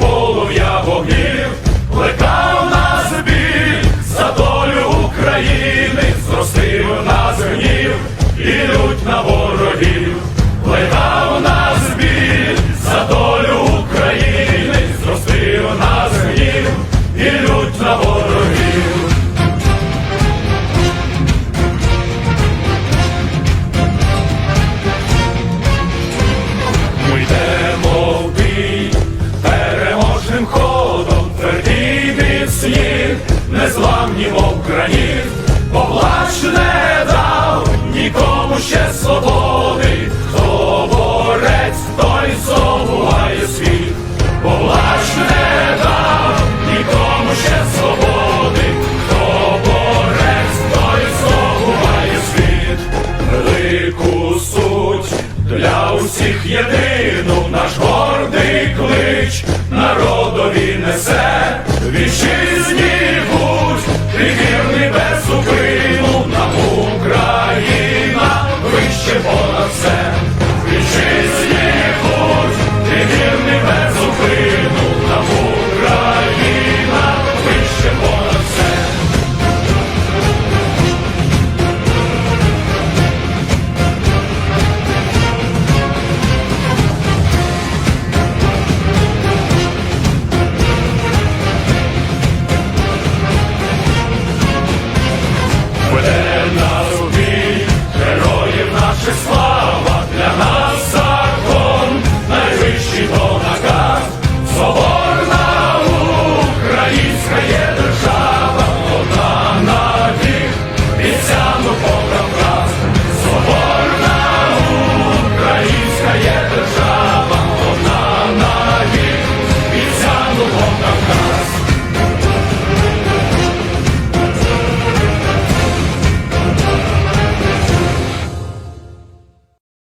полум'я вогнів, плекав нас біль за долю України, зрости в нас гнів ідуть на ворогів, плекав нас біль за долю України, зрости в нас гнів і їх, незламні мов граніт, бо плач не дав нікому ще свободи, хто борець, той здобуває світ, бо плач не дав нікому ще свободи, хто борець, той здобуває світ, велику суть для усіх єдину. Наш гордий клич. Народові несе. Вітчизні будь, Just